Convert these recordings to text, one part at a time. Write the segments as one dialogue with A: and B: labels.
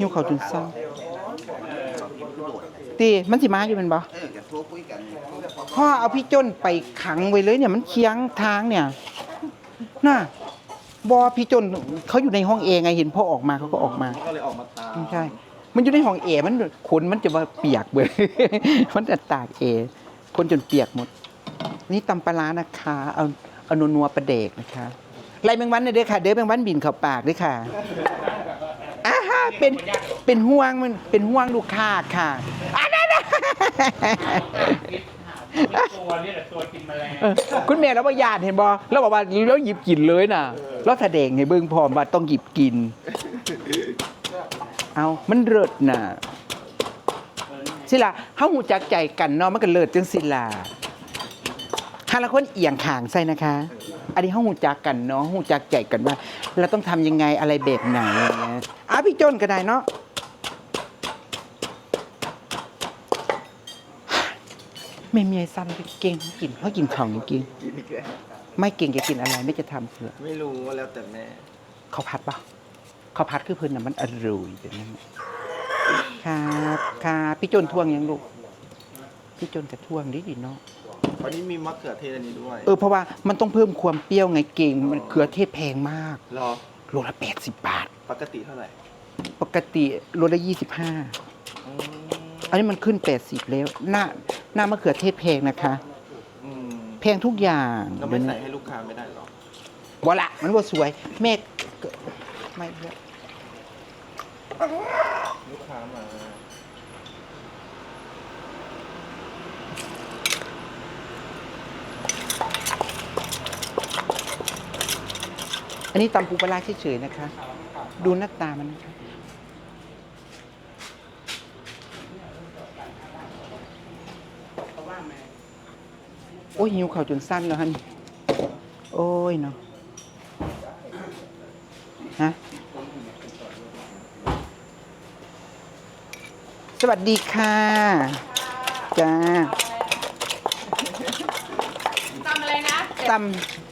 A: หิวข้าวจนเศร้าตีมันสิมาอยู่แมันบ่พ่อเอาพี่จนไปขังไว้เลยเนี่ย มันเคียงทางเนี่ย น่ะบอพี่จนเขาอยู่ในห้องเองไงเห็นพ่อออกมาเขาก็ออกมา
B: ก็เลยออกมาตาม
A: ไม่ใช่มันอยู่ในห้องเอมันขนมันจะมาเปียกเบิดมันจะตากเอคนจนเปียกหมด นี่ตำปลาร้านะคะ เอาเอานัวนัวประเดกนะคะไรแมงวันเนี่ยเด้อค่ะ เด้อแมงวันบินเข้าปากเด้อค่ะ เป็นเป็นห่วงมันเป็นห่วงลูกค้าค่ะอันนั้นนะ
C: ตัวนี่แหละตัวกินแมลง
A: เออคุณแม่แล้วว่าญาติเห็นบ่แล้วบอกว่าแล้วหยิบกินเลยน่ะแล้วแสดงให้เบิ่งพร้อมว่าต้องหยิบกิน เอามันเลิศน่ะสิล่ะเฮาหูจักใจกันเนาะมันก็เลิศจังสิล่ะ ถ้าละคนเอียงขางใส่นะคะ อันนี้เฮาหูจักกันเนาะหูจักใจกันว่า เราต้องทำยังไงอะไรแบบไหนอะไรเงี้ยอะพี่โจนก็ได้เนาะไม่มีไอ้ซ้ำไปเก่งกินเขากินของจริง
B: กินอีกแล้ว
A: ๆไม่เก่งจะกินอะไรไม่จะทำเผื่อ
B: ไม่รู้แล้วแต่แม่
A: เขาวพัดปะเขาวพัดคือเพิ่นน่ะมันอร่อยแบบนั้นน่ะครับครับพี่โจนท่วงยังลูกพี่โจนจะท่วงดิดิเนาะ
B: วันนี้มีมะเขือเทศอันนี้ด้วย
A: เออเพราะว่ามันต้องเพิ่มความเปรี้ยวไงเก่งมันเกลือเทศแพงมาก
B: รอ
A: โลละแปดสิบบาท
B: ปกติเท่าไหร่
A: ปกติโลละยี่สิบห้า
B: อืม
A: อันนี้มันขึ้นแปดสิบแล้ว หน้าหน้ามะเขือเทศแพงนะคะ
B: อืม
A: แพงทุกอย่าง
B: เราไม่ใส่ให้ลูกค้าไม่ได้หรอ
A: บ่ละมันบ่สวย แม่ก็ไม่เลือก
B: ลูกค้ามา
A: อันนี้ตำปูปลาร้าเฉยๆนะคะ ดูหน้าตามันนะคะโอ้ยหิวเข่าวจนสั้นแล้วฮันโอ้ยเนาะฮะสวัสดีค่ะจ้า
D: ทำอะไรนะ
A: ตำ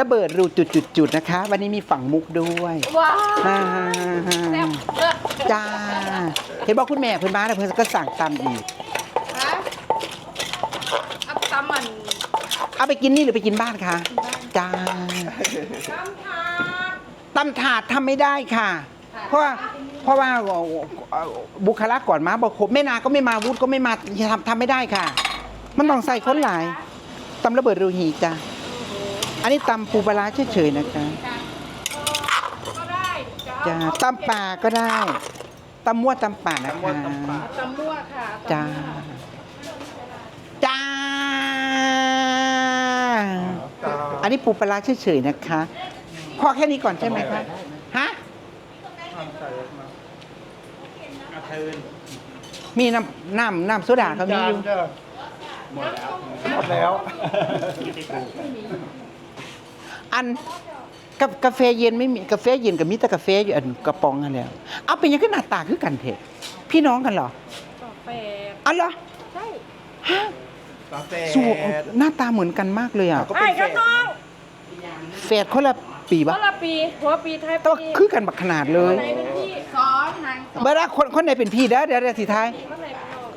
A: ระเบิดรูจุดๆๆนะคะ วันนี้มีฝั่งมุกด้วย
D: ว้าว
A: อ่า
D: แซ่บเลิศ
A: จ้า เห็นบอกคุณแม่เพิ่นมาแล้วเพิ่นก็สั่งตำอีก
D: ฮะเอาตำมัน
A: เอาไปกินนี่หรือไปกินบ้านคะจ้า
D: ตำถาด
A: ตำถาดทำไม่ได้ค่ะ เพราะว่าเพราะว่าเอ่อบุคลากรมาบอกครบแม่นาก็ไม่มาวุฒิก็ไม่มาทำทำไม่ได้ค่ะ มันต้องใส่คนหลายตำระเบิดรูหีจ้า อันนี้ตำปูปลาร้าเฉยๆนะคะ
D: ก็ได้
A: จ้าตำป่าก็ได้ตำมั่วตำป่านะคะ
D: ตำมั่วค่ะตำ
A: จ้าจ้า อันนี้ปูปลาร้าเฉยๆนะคะ พอแค่นี้ก่อนใช่ไหมคะฮะมีน้ำน้ำน้ำโซดาเขามีอยู่
B: หมดแล้ว
A: อันกับกาแฟเย็นไม่มีกาแฟเย็นกับมิตรกาแฟอยู่อันกระป๋องอันแล้วเอาเป็นยังไงหน้าตาคือกันเถอะพี่น้องกันเหรอ
D: กาแฟ
A: อ๋อเหรอ
D: ใช่
A: ฮะ
B: กาแฟ
A: สูหน้าตาเหมือนกันมากเลยอะ
B: ก็
D: ไอ้
B: เป็น
D: กระน้อง
A: แฝดคนละปี
D: ค
A: ปะ
D: นละปีหัวปีไทย
A: แต่ว่า
D: ปี
A: คือกันบักขนาดเลย
D: ไหนเป็นพี่สอนนางสอน
A: เบอร์ละคนคนไหนเป็นพี่เด้อเดี๋ยวเดี๋ยวสิท้าย
D: คนไหนเป็นน้อง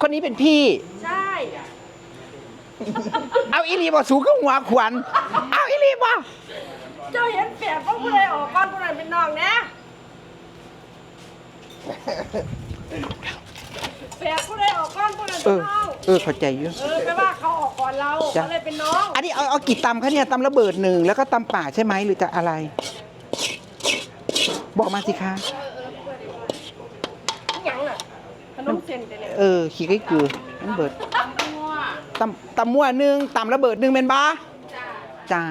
A: คนนี้เป็นพี่
D: ใช่
A: เอาอีรีบ่สูงก็หัวขวัญเอาอีรีบ่
D: เจ้าเห็นเปียกว่าผู้ใดออกก้อนผู้ใดเป็นน้องนะเปียกผู้ใดออกก้อนผู้ใด
A: เอ
D: เป็น
A: อ
D: น้อง
A: เออเข้าใจอยู่
D: เออแปลว่าเขาออกก่อนเรา
A: จ้ะ
D: ก็เลยเป็นน้อง
A: อันนี้เอาเอากี่ตำคะเนี่ยตำระเบิดหนึ่งแล้วก็ตำป่าใช่ไหมหรือจะอะไร บอกมาสิคะ
D: หยังอะขนมเส้นแต่เนี่ย
A: เออขี้ไก่กือมันเบิด
D: ตำมั่ว
A: ตำตำมั่วหนึ่งตำระเบิดหนึ่งเป็นบ้าจ้า